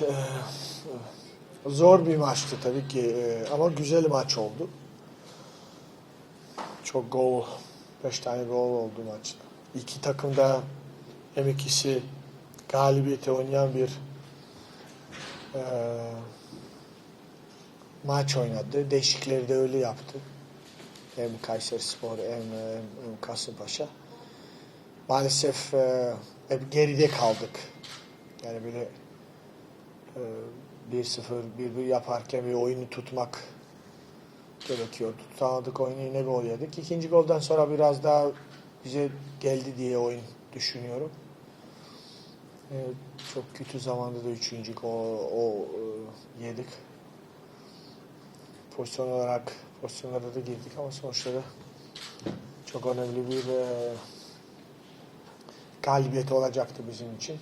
Evet, e, zor bir maçtı tabii ki e, ama güzel maç oldu. Çok gol, beş tane gol oldu maçta. İki takım da hem ikisi galibiyete oynayan bir e, maç oynadı. Değişikleri de öyle yaptı. Hem Kayserispor hem, hem, hem Kasımpaşa. Maalesef e, hep geride kaldık. Yani böyle 1-0, 1-1 yaparken bir oyunu tutmak gerekiyordu. Tutamadık oyunu yine gol yedik. İkinci golden sonra biraz daha bize geldi diye oyun düşünüyorum. E, çok kötü zamanda da üçüncü gol o, e, yedik. Pozisyon olarak pozisyonlara da girdik ama sonuçta çok önemli bir e, galibiyet olacaktı bizim için.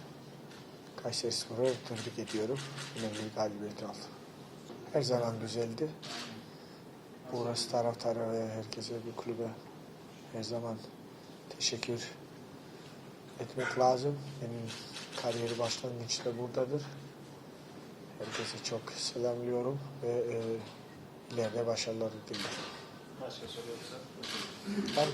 Kayseri Spor'u tebrik ediyorum. Önemli bir galibiyet aldı. Her zaman güzeldi. Burası taraftara ve herkese bu kulübe her zaman teşekkür etmek lazım. Benim kariyeri başlangıçta buradadır. Herkese çok selamlıyorum ve e, ileride başarılar dilerim. Başka soru yoksa. Var mı?